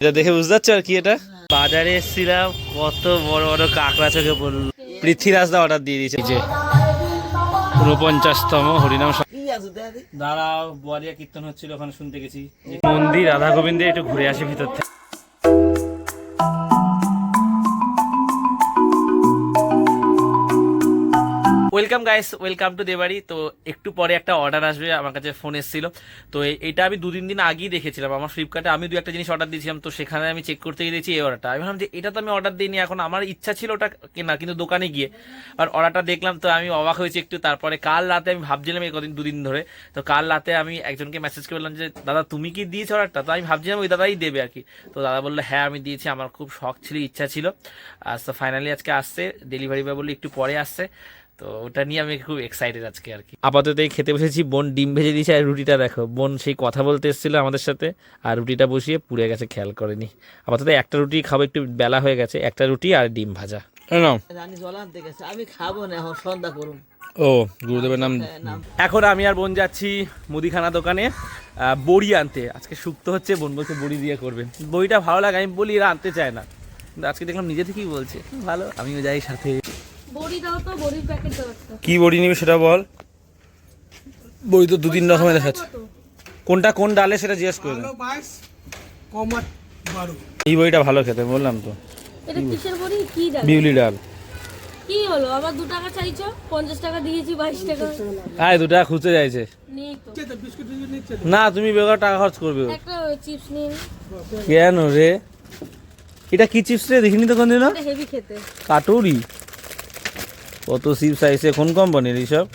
এটা দেখে বুঝতে পারছ আর কি এটা? বাজারে এসেছিলাম কত বড় বড় কাঁকড়া চোখে পড়ল। পৃথ্বীরাজ দা অর্ডার দিয়ে দিয়েছে। যে উনপঞ্চাশতম হরিনাম। দাঁড়াও বলিয়া কীর্তন হচ্ছিল ওখানে শুনতে গেছি। মন্দির রাধা গোবিন্দে একটু ঘুরে আসি ভিতর থেকে। Welcome guys, welcome to দেবাড়ি। তো একটু পরে একটা অর্ডার আসবে, আমার কাছে ফোন এসেছিল। তো এটা আমি দুদিন দিন আগেই দেখেছিলাম। আমার ফ্লিপকার্টে আমি দু একটা জিনিস অর্ডার দিয়েছিলাম, তো সেখানে আমি চেক করতে গিয়ে দেখছি এই অর্ডারটা আমি ভাবলাম যে এটা তো আমি অর্ডার দিইনি, এখন আমার ইচ্ছা ছিল ওটা কেনা, কিন্তু দোকানে গিয়ে। আর অর্ডারটা দেখলাম, তো আমি অবাক হয়েছি একটু। তারপরে কাল রাতে আমি ভাবছিলাম এই কদিন, দুদিন ধরে। তো কাল রাতে আমি একজনকে মেসেজ করলাম যে, দাদা, তুমি কি দিয়েছ অর্ডারটা তো আমি ভাবছিলাম ওই দাদাই দেবে আর কি। তো দাদা বলল হ্যাঁ আমি দিয়েছি। আমার খুব শখ ছিল, ইচ্ছা ছিল। আর তো ফাইনালি আজকে আসছে ডেলিভারি বয় বলল, একটু পরে আসছে। তো ওটা নিয়ে আমি খুব এক্সাইটেড আজকে আর কি। আপাতত এই খেতে বসেছি বোন ডিম ভেজে দিয়েছে আর রুটিটা দেখো। বোন সেই কথা বলতে এসেছিল আমাদের সাথে আর রুটিটা বসিয়ে পুড়ে গেছে খেয়াল করেনি। আপাতত একটা রুটি খাব একটু বেলা হয়ে গেছে একটা রুটি আর ডিম ভাজা। আমি খাব না এখন সন্ধ্যা করুন। ও গুরুদেবের নাম এখন আমি আর বোন যাচ্ছি মুদিখানা দোকানে বড়ি আনতে। আজকে শুক্তো হচ্ছে বোন বলছে বড়ি দিয়ে করবেন বড়িটা ভালো লাগে আমি বলি এরা আনতে চায় না। কিন্তু আজকে দেখলাম নিজে থেকেই বলছে ভালো আমিও যাই সাথে। বড়ি দাও তো বড়ির প্যাকেট দাও একটা। কি বড়ি নিবি সেটা বল? বড়ি তো দু তিন রকমের দেখাচ্ছে। কোনটা কোন ডালে সেটা জিজ্ঞেস করে এই বড়িটা ভালো খেতে বললাম তো। এটা কিসের বড়ি? কি ডাল? বিউলি ডাল। কি হলো? আবার দু টাকা চাইছো? টাকা দিয়েছি বাইশ টাকা। আয় দু টাকা খুঁজতে চাইছে। না তুমি বেকার টাকা খরচ করবে। একটা চিপস নিন কেন রে? এটা কি চিপস রে? দেখিনি তো কোনদিনও? এটা হেভি খেতে। কাটুরি। কত চিপস আইসে কোন কোম্পানির এইসব?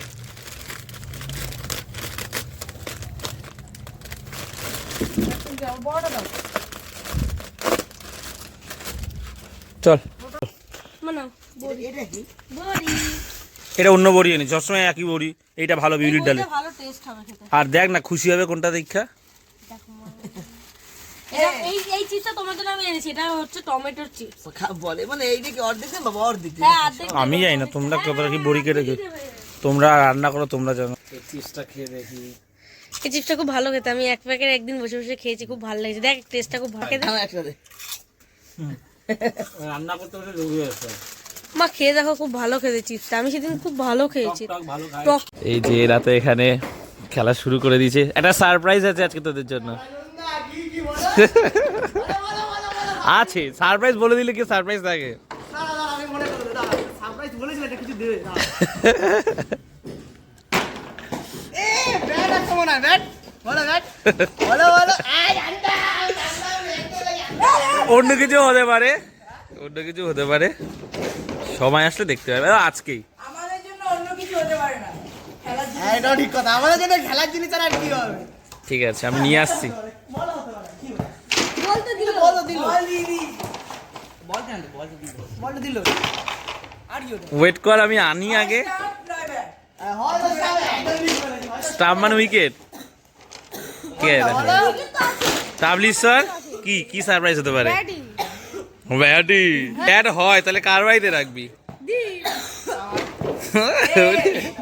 চল। মানে এটা অন্য বড়ি এনে সবসময় একই বড়ি এইটা ভালো বিউলির ডালে। এটা ভালো টেস্ট হবে খেতে। আর দেখ না খুশি হবে কোনটা দেখা? এটা এই এই চিপসটা তোমার জন্য আমি এনেছি এটা হচ্ছে টমেটোর চিপস। বলে মানে অর্ধেক বাবা অর্ধেক। হ্যাঁ অর্ধেক আমি জানি না তোমরা কতটা কি বড়ি কেটে খেয়ে তোমরা রান্না করো তোমরা জানো। চিপসটা খেয়ে দেখি। এই চিপসটা খুব ভালো খেতে আমি এক প্যাকেট একদিন বসে বসে খেয়েছি খুব ভালো লেগেছে। দেখ টেস্টটা খুব ভালো। খেতে রান্না করতে রোগী হয়েছে মা খেয়ে দেখো খুব ভালো খেতে চিপসটা। আমি সেদিন খুব ভালো খেয়েছি। এই যে রাতে এখানে খেলা শুরু করে দিয়েছে। একটা সারপ্রাইজ আছে আজকে তোদের জন্য। আছে সারপ্রাইজ বলে দিলে কি সারপ্রাইজ থাকে অন্য কিছু হতে পারে। অন্য কিছু হতে পারে। সময় আসলে দেখতে পাবে আজকেই। হ্যাঁ এটাও ঠিক কথা। আমাদের জন্য খেলার জিনিস আর কি হবে? ঠিক আছে আমি নিয়ে আসছি। বল তো দিল। বল দিল। বল কেন বল তো দিল। বল তো দিল। আর কি হতো ওয়েট কর আমি আনি আগে। হয় স্টাম্প মানে উইকেট কে তাবলিশ্বর কি কি সারপ্রাইজ হতে পারে? ব্যাটি ব্যাট হয় তাহলে কার বাড়িতে রাখবি?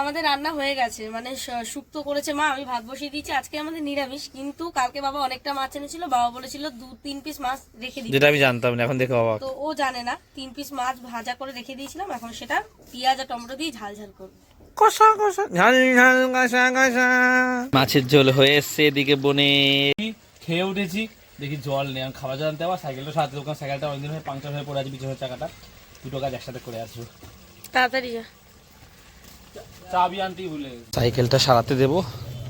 আমাদের রান্না হয়ে গেছে। মানে শুক্তো করেছে মা আমি ভাত বসিয়ে দিয়েছি। আজকে আমাদের নিরামিষ কিন্তু কালকে বাবা অনেকটা মাছ এনেছিল। বাবা বলেছিল দু তিন পিস মাছ রেখে দিই যেটা আমি জানতাম না এখন দেখে অবাক। তো ও জানে না তিন পিস মাছ ভাজা করে রেখে দিয়েছিলাম। এখন সেটা পেঁয়াজ আর টমেটো দিয়ে ঝাল ঝাল করব। কষা কষা ঝাল ঝাল কষা কষা। মাছের ঝোল হয়ে এসছে এদিকে বনে। খেয়ে উঠেছি দেখি জল নেই আমি খাবার জল আনতে আবার সাইকেলটা সাথে দোকান সাইকেলটা অনেকদিন হয়ে পাংচার হয়ে পড়ে আছে পিছনের চাকাটা। দুটো কাজ একসাথে করে আসব। তাড়াতাড়ি যা। চাবি আনতেই ভুলে সাইকেলটা সারাতে দেবো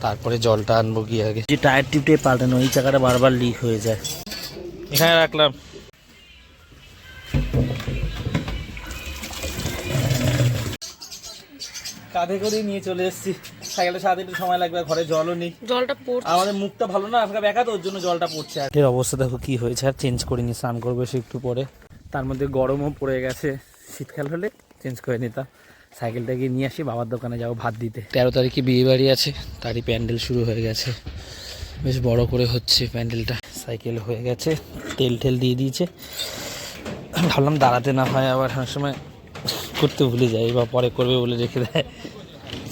তারপরে জলটা আনব গিয়ে আগে। যে টায়ার টিপটে পাল্টানো ওই চাকাটা বারবার লিক হয়ে যায়। এখানে রাখলাম। কাঁধে করে নিয়ে চলে এসেছি। সাইকেলটা সারাতে একটু সময় লাগবে ঘরে জলও নেই। জলটা পড়ছে। আমাদের মুখটা ভালো না আপনাকে ব্যাকা তো ওর জন্য জলটা পড়ছে আর এর অবস্থা দেখো কি হয়েছে আর চেঞ্জ করিনি স্নান করব সে একটু পরে। তার মধ্যে গরমও পড়ে গেছে। শীতকাল হলে চেঞ্জ করে নিতাম। সাইকেলটাকে নিয়ে আসি বাবার দোকানে যাব ভাত দিতে। তেরো তারিখে বিয়ে বাড়ি আছে তারই প্যান্ডেল শুরু হয়ে গেছে। বেশ বড় করে হচ্ছে প্যান্ডেলটা। সাইকেল হয়ে গেছে তেল টেল দিয়ে দিয়েছে। ভাবলাম দাঁড়াতে না হয় আবার অনেক সময় করতে ভুলে যাই বা পরে করবে বলে রেখে দেয়।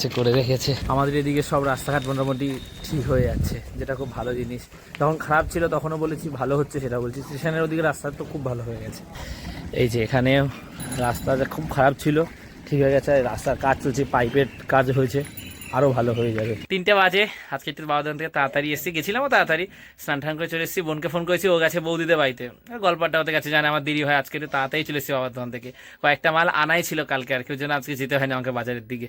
সে করে রেখেছে। আমাদের এদিকে সব রাস্তাঘাট মোটামুটি ঠিক হয়ে যাচ্ছে যেটা খুব ভালো জিনিস। যখন খারাপ ছিল তখনও বলেছি ভালো হচ্ছে সেটা বলছি। স্টেশনের ওদিকে রাস্তা তো খুব ভালো হয়ে গেছে। এই যে এখানেও রাস্তাটা খুব খারাপ ছিল ঠিক হয়ে গেছে রাস্তার কাজ চলছে পাইপের কাজ হয়েছে আরও ভালো হয়ে যাবে। তিনটে বাজে আজকে একটু বাবাদান থেকে তাড়াতাড়ি এসেছি গেছিলামও তাড়াতাড়ি স্নান টান করে চলে এসেছি বোনকে ফোন করেছি ও গেছে বৌদিদের বাড়িতে। গল্পটা হতে গেছে জানে আমার দেরি হয় আজকে একটু তাড়াতাড়ি চলে এসেছি বাবার দোকান থেকে। কয়েকটা মাল আনাই ছিল কালকে আর কেউ ওই জন্য আজকে যেতে হয়নি আমাকে বাজারের দিকে।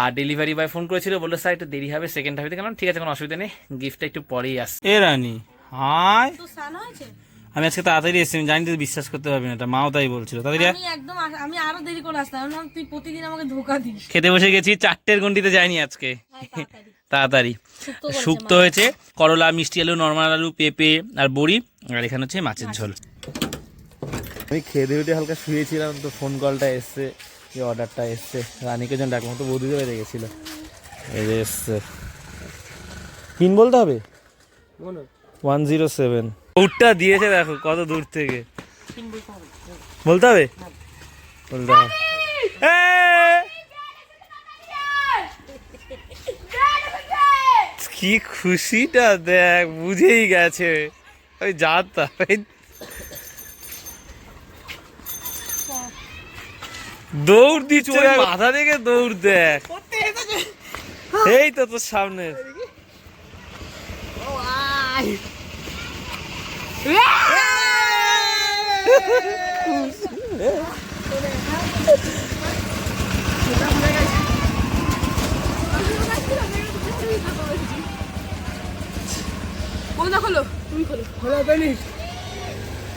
আর ডেলিভারি বয় ফোন করেছিল বলল স্যার একটু দেরি হবে সেকেন্ড হাফিতে কেন ঠিক আছে কোনো অসুবিধা নেই গিফটটা একটু পরেই আসছে। এ রানী হাই স্নান হয়েছে? আমি আজকে তাড়াতাড়ি এসেছি আমি জানি তুই বিশ্বাস করতে পারবি না এটা মাও তাই বলছিল। তাড়াতাড়ি। আমি একদম আমি আরও দেরি করে আসতাম আমি তুই প্রতিদিন আমাকে ধোকা দিস। খেতে বসে গেছি চারটের গন্ডিতে যাইনি আজকে। হ্যাঁ, তাড়াতাড়ি। শুক্ত হয়েছে করলা মিষ্টি আলু নর্মাল আলু পেঁপে আর বড়ি আর এখানে হচ্ছে মাছের ঝোল। আমি খেয়ে উঠে হালকা শুয়েছিলাম তো ফোন কলটা এসছে যে অর্ডারটা এসছে। রানীকে জন ডাকলাম তো বৌদিকে বেড়ে গেছিল। এই যে এসছে। পিন বলতে হবে? One zero seven. উটটা দিয়েছে দেখো কত দূর থেকে। বলতে হবে? বলতে হবে। কি খুশিটা দেখ বুঝেই গেছে। ওই যাতা দৌড় দিচ্ছে মাথা থেকে দৌড় দেখ। এই তো তোর সামনে।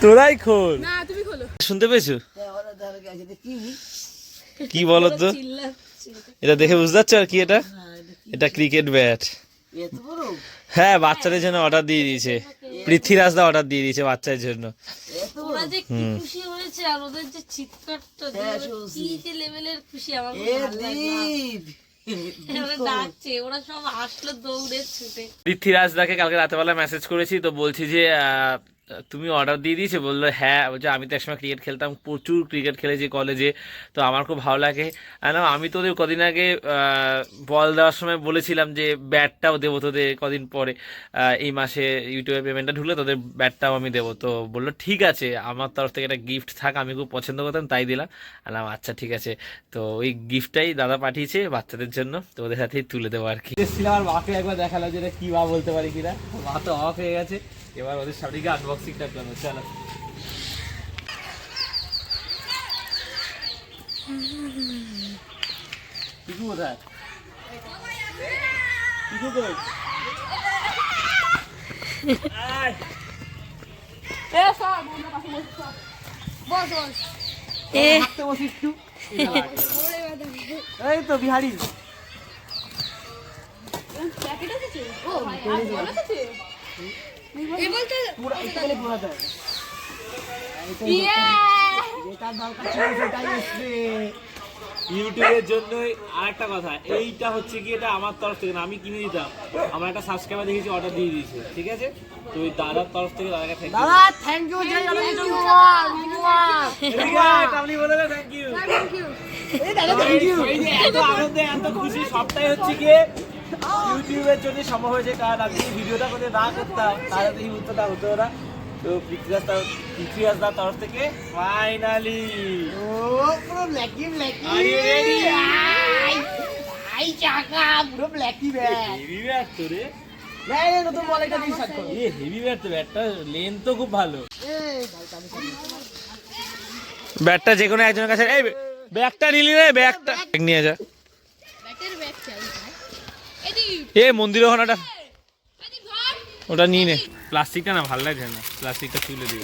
তোরাই খোল। শুনতে পেয়েছ? কি বলো তো এটা দেখে বুঝতে পারছ আর কি এটা? এটা ক্রিকেট ব্যাট হ্যাঁ বাচ্চাদের জন্য অর্ডার দিয়ে দিয়েছে। পৃথ্বীরাজ দা অর্ডার দিয়ে দিয়েছে বাচ্চার জন্য। ওরা যে কি খুশি হয়েছে আর ওদের যে চিৎকারটা দিয়ে কি যে লেভেলের খুশি আমার আসলো দৌড়ে পৃথ্বীরাজ দাকে কালকে রাতেবেলা মেসেজ করেছি তো বলছি যে আহ, তুমি অর্ডার দিয়ে দিয়েছ বলল হ্যাঁ বলছে আমি তো একসময় ক্রিকেট খেলতাম প্রচুর ক্রিকেট খেলেছি কলেজে তো আমার খুব ভালো লাগে। না, আমি তোদের কদিন আগে বল দেওয়ার সময় বলেছিলাম যে ব্যাটটাও দেবো তোদের কদিন পরে। এই মাসে ইউটিউবে পেমেন্টটা ঢুকলে তোদের ব্যাটটাও আমি দেবো। তো বলল ঠিক আছে আমার তরফ থেকে একটা গিফট থাক আমি খুব পছন্দ করতাম তাই দিলাম। আলাম আচ্ছা ঠিক আছে। তো ওই গিফটটাই দাদা পাঠিয়েছে বাচ্চাদের জন্য তো ওদের সাথেই তুলে দেবো আর কি। আর মাকে একবার দেখালাম যে এটা কি বা বলতে পারি কিনা। মা তো অফ হয়ে গেছে। এবার ওদের সামনে গিয়ে আনবক্সিংটা করব চলো। পিকু কোথায়? পিকু কই? এই তো বিহারি। হবে। যেটার দরকার ছিল সেটাই এসছে। ইউটিউবের জন্য আরেকটা কথা এইটা হচ্ছে কি এটা আমার তরফ থেকে না আমি কিনে দিতাম। আমার একটা সাবস্ক্রাইবার দেখেছি অর্ডার দিয়ে দিয়েছে ঠিক আছে? তো ওই দাদার তরফ থেকে দাদাকে থ্যাংক ইউ দাদা থ্যাংক ইউ আপনি বলে থ্যাংক ইউ এই দাদা থ্যাংক ইউ এই যে এত আনন্দে এত খুশি সবটাই হচ্ছে গিয়ে ইউটিউবের জন্য সম্ভব হয়েছে কারণ আমি ভিডিওটা করে না করতাম তাহলে তো এই উত্তরটা হতো না। তো পৃথ্বীরাজ তার- পৃথ্বীরাজ দার তরফ থেকে ফাইনালি ও পুরো ব্ল্যাকি ব্ল্যাকি? আই চাকা পুরো ব্ল্যাকি ব্যাগ হেভি ব্যাট তো রে। নতুন বল একটা দিয়ে করো। এ হেভি ব্যাট তো ব্যাটটা লেন তো খুব ভালো। ব্যাটটা যে কোনো একজনের কাছে এই ব্যাগটা নিলি রে ব্যাগটা ব্যাগ নিয়ে যা। এ মন্দির ওখানে ওটা ওটা নিয়ে নে। প্লাস্টিকটা না ভালো লাগছে না। প্লাস্টিকটা তুলে দিই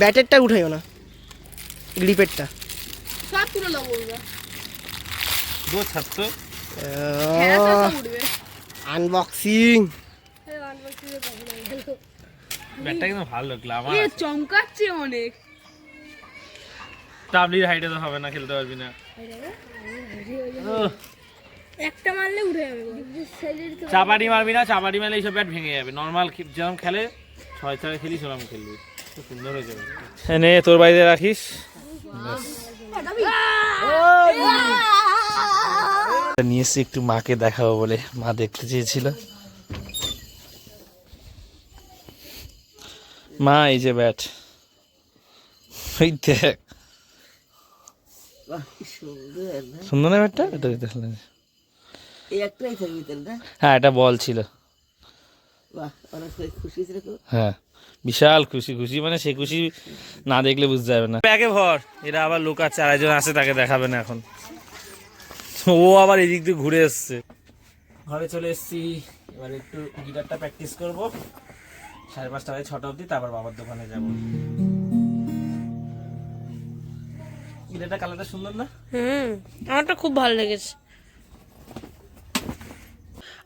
ব্যাটেরটা উঠাইও না। গ্রিপেরটা। দো ছাত্র। আনবক্সিং ব্যাটটা কিন্তু ভালো গ্লামার চমকাচ্ছে অনেক। টাবলির হাইটে তো হবে না খেলতে পারবি না। ওহ, একটা মারলে উঠে যাবে চাপাটি মারবি না চাপাটি মারলে এইসব ব্যাট ভেঙে যাবে। নর্মাল যেরকম খেলে ছয় ছয় খেলি সেরকম খেলবি। সুন্দর হয়ে যাবে। নে তোর বাড়িতে রাখিস। নিয়ে এসছি একটু মাকে দেখাবো বলে মা দেখতে চেয়েছিল। মা এই যে ব্যাট ওই দেখ। সুন্দর না ব্যাটটা এটা দেখলে এই একটাই থাকবি তাহলে না হ্যাঁ এটা বল ছিল। বাহ অনেক খুশি ছিল হ্যাঁ বিশাল খুশি খুশি মানে সে খুশি না দেখলে বুঝতে যাবে না। ব্যাগে ভর এরা আবার লোক আছে আরেকজন আছে তাকে দেখাবে না এখন। ও আবার এদিক দিয়ে ঘুরে এসছে। ঘরে চলে এসেছি এবার একটু গিটারটা প্র্যাকটিস করব। সাড়ে পাঁচটা বাজে ছটা অবধি তারপর বাবার দোকানে যাব। গিটারটা কালারটা সুন্দর না? হুম আমারটা খুব ভালো লেগেছে।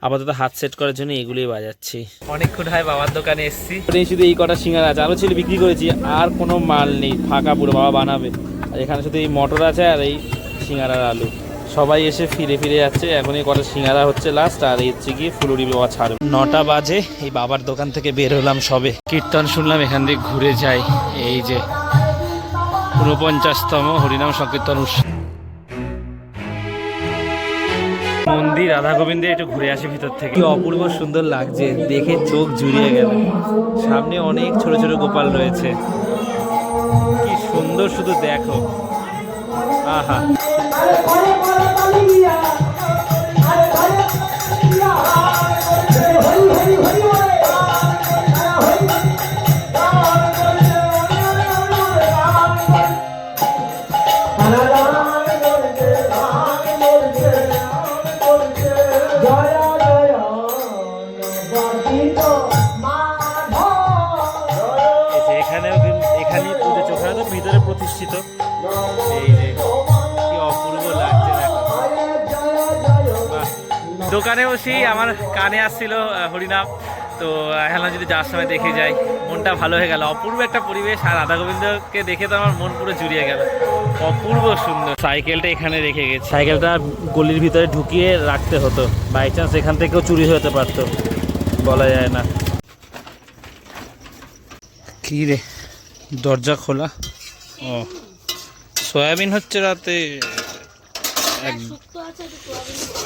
আপাতত হাত সেট করার জন্য এগুলোই বাজাচ্ছি। অনেকক্ষণ হয় বাবার দোকানে এসেছি। শুধু এই কটা সিঙ্গারা আছে। আরও ছিল বিক্রি করেছি আর কোনো মাল নেই। ফাঁকা পুরো বাবা বানাবে। আর এখানে শুধু এই মটর আছে আর এই সিঙ্গারার আলু। সবাই এসে ফিরে ফিরে যাচ্ছে। এখন এই কটা সিঙ্গারা হচ্ছে লাস্ট আর এই হচ্ছে গিয়ে ফুলুরি বাবা ছাড়বে। নটা বাজে এই বাবার দোকান থেকে বের হলাম সবে। কীর্তন শুনলাম এখান দিয়ে ঘুরে যাই। এই যে ঊনপঞ্চাশতম হরিনাম সংকীর্তন উৎসব। মন্দির রাধা গোবিন্দে একটু ঘুরে আসি ভিতর থেকে। অপূর্ব সুন্দর লাগছে, দেখে চোখ জুড়িয়ে গেল। সামনে অনেক ছোট ছোট গোপাল রয়েছে। কি সুন্দর শুধু দেখো। আহা। দোকানে বসেই আমার কানে আসছিল হরিনাম। তো এখন যদি যাওয়ার সময় দেখে যাই মনটা ভালো হয়ে গেল। অপূর্ব একটা পরিবেশ আর রাধা গোবিন্দকে দেখে তো আমার মন পুরো জুড়িয়ে গেল। অপূর্ব সুন্দর। সাইকেলটা এখানে রেখে গেছে। সাইকেলটা গলির ভিতরে ঢুকিয়ে রাখতে হতো। বাই চান্স এখান থেকেও চুরি হতে পারতো। বলা যায় না। কি রে? দরজা খোলা? ও। সয়াবিন হচ্ছে রাতে এক- শুক্তো আছে একটু সোয়াবিন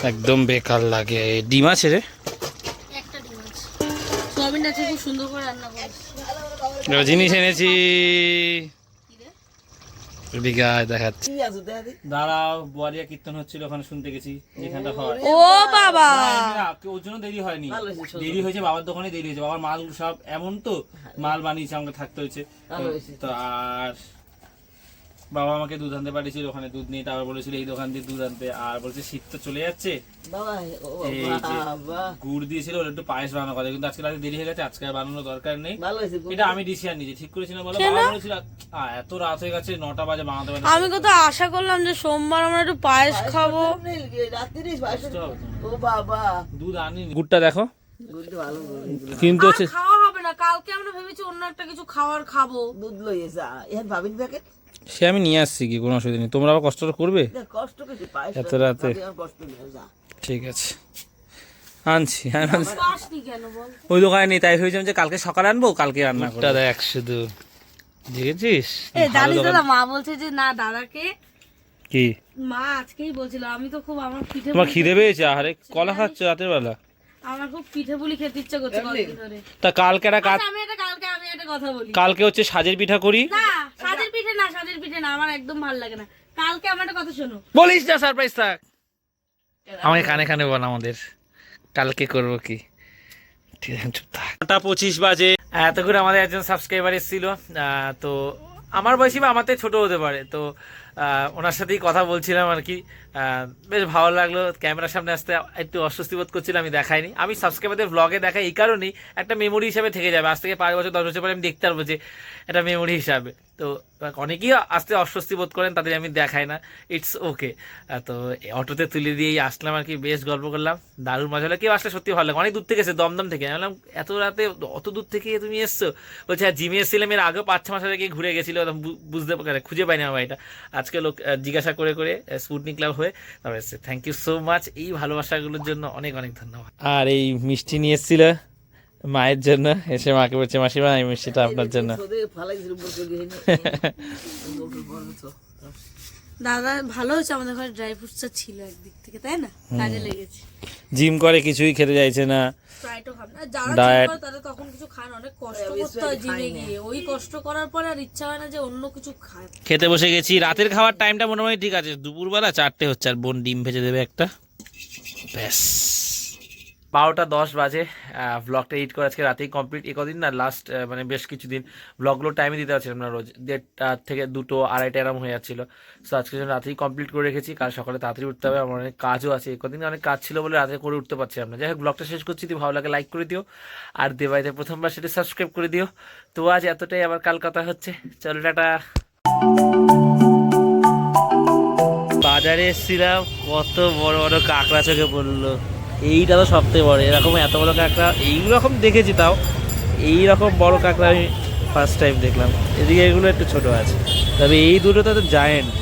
একদম। বেকার লাগে। ডিম আছে রে? একটা ডিম আছে। সোয়াবিন আছে খুব সুন্দর করে রান্না করেছি এবার জিনিস এনেছি। দেখাচ্ছি। দাঁড়াও বুয়ারিয়া কীর্তন হচ্ছিল ওখানে শুনতে গেছি যেখানটা হয়। ও বাবা! না, ওর জন্য দেরি হয়নি। হয়েছে, দেরি হয়েছে বাবার দোকানে দেরি হয়েছে। বাবার মাল সব এমন তো মাল বানিয়েছে আমাকে থাকতে হয়েছে। ভালো হয়েছে। তো আর বাবা আমাকে দুধ আনতে পাঠিয়েছিল ওখানে দুধ নিয়ে তারপর বলেছিল এই দোকান দিয়ে দুধ আনতে। আর বলছে শীত তো চলে যাচ্ছে। বাবা ও এই যে। বাবা গুড় দিয়েছিল ওর একটু পায়েস বানানো কথা। কিন্তু আজকে রাতে দেরি হয়ে গেছে আজকে বানানোর দরকার নেই। এটা আমি ডিসিশন নিয়েছি ঠিক করেছি না বলো? বাবা বলেছিল এত রাত হয়ে গেছে নটা বাজে বানাতে পারি আমি কত আশা করলাম যে সোমবার আমরা একটু পায়েস খাব। ও বাবা। দুধ আনি গুড়টা দেখো। কিন্তু খাওয়া হবে না কালকে আমরা ভেবেছি অন্য একটা কিছু খাওয়ার খাব। দুধ লইয়েছে এখন ভাবিন প্যাকেট সে আমি নিয়ে আসছি কি কোনো অসুবিধা নেই। তোমরা আবার কষ্টটা করবে? কষ্ট পায়েস এত রাতে? ঠিক আছে। আনছি ওই দোকানে নেই তাই হয়েছে যে কালকে সকালে আনব কালকে রান্না করব। দেখ শুধু। দেখেছিস? দাদা মা বলছে যে না দাদাকে কি? মা আজকেই বলছিল আমি তো খুব আমার খিদে পেয়েছে। আরে কলা খাচ্ছ রাতের বেলা? আমার খুব পিঠে পুলি খেতে ইচ্ছা করছে কদিন ধরে। তা কালকে একটা কাজ আচ্ছা, আমি একটা কালকে আমি একটা কথা বলি। কালকে হচ্ছে সাজের পিঠা করি। না সাজের পিঠে না সাজের পিঠে না আমার একদম ভালো লাগে না। কালকে আমার একটা কথা শোনো। বলিস না সারপ্রাইজ থাক। আমাকে কানে কানে বল আমাদের। কালকে করব কি? ঠিক আছে নটা পঁচিশ বাজে। এতক্ষণ আমাদের একজন সাবস্ক্রাইবার এসেছিল আহ, তো আমার বয়সী বা আমার থেকে ছোট হতে পারে তো ওনার সাথেই কথা বলছিলাম আর কি। বেশ ভালো লাগল, ক্যামেরার সামনে আসতে একটু অস্বস্তি বোধ করছিলাম, আমি দেখাইনি। আমি সাবস্ক্রাইবারদের ব্লগে দেখাই এই কারণেই একটা মেমোরি হিসাবে থেকে যাবে। আজ থেকে পাঁচ বছর, দশ বছর পরে আমি দেখতে পারব যে একটা মেমোরি হিসাবে। তো অনেকেই আসতে অস্বস্তি বোধ করেন, তাদের আমি দেখাই না। ইটস ওকে তো অটোতে তুলে দিয়েই আসলাম আর কি, বেশ গল্প করলাম। দারুণ মজা হলো কেউ আসলে সত্যি ভালো লাগে অনেক দূর থেকে এসে, দমদম থেকে। আমি বললাম, এত রাতে অত দূর থেকে তুমি এসছো? বলছে হ্যাঁ জিমে এসেছিলাম, এর আগেও পাঁচ ছ মাস আগে ঘুরে গেছিল। বুঝতে পারে, খুঁজে পাইনি আমার বাড়িটা। আজকে লোক জিজ্ঞাসা করে করে স্পুটনিক ক্লাব হয়ে তারপরে এসছে থ্যাংক ইউ সো মাচ এই ভালোবাসাগুলোর জন্য অনেক অনেক ধন্যবাদ। আর এই মিষ্টি নিয়ে এসেছিল মায়ের জন্য এসে মাকে বলছে মাসিমা এই মিষ্টিটা আপনার জন্য। দাদা ভালো হচ্ছে আমাদের ঘরে ড্রাই ফ্রুটসটা ছিল একদিক থেকে তাই না? কাজে লেগেছে। জিম করে কিছুই খেতে চাইছে না। ডায়েট খান না যারা Diet. জিম করে তারা তখন কিছু খান অনেক কষ্ট করতে হয় জিমে গিয়ে। ওই কষ্ট করার পরে আর ইচ্ছা হয় না যে অন্য কিছু খায়। খেতে বসে গেছি। রাতের খাওয়ার টাইমটা মোটামুটি ঠিক আছে। দুপুরবেলা চারটে হচ্ছে আর বোন ডিম ভেজে দেবে একটা। ব্যাস। বারোটা দশ বাজে ব্লগটা এডিট করে আজকে রাতেই কমপ্লিট এ কদিন না লাস্ট মানে বেশ কিছুদিন ব্লগগুলো টাইমে দিতে পারছিলাম না, রোজ দেড়টা থেকে দুটো আড়াইটা এরম হয়ে যাচ্ছিল। সো আজকে জন্য রাতেই কমপ্লিট করে রেখেছি, কাল সকালে তাড়াতাড়ি উঠতে হবে, আমার অনেক কাজও আছে। এই কদিন অনেক কাজ ছিল বলে রাতে করে উঠতে পারছিলাম না। যাই হোক ব্লগটা শেষ করছি, যদি ভালো লাগে লাইক করে দিও। আর দেবাইতে প্রথমবার সেটা সাবস্ক্রাইব করে দিও। তো আজ এতটাই, আবার কাল কথা হচ্ছে। চলো, টাটা। বাজারে এসেছিলাম, কত বড় বড় কাঁকড়া চোখে পড়ল। এইটা তো সবথেকে বড়, এরকম এত বড় কাঁকড়া এইরকম দেখেছি তাও, এইরকম বড় কাঁকড়া আমি ফার্স্ট টাইম দেখলাম। এদিকে এগুলো একটু ছোট আছে, তবে এই দুটো তো জায়েন্ট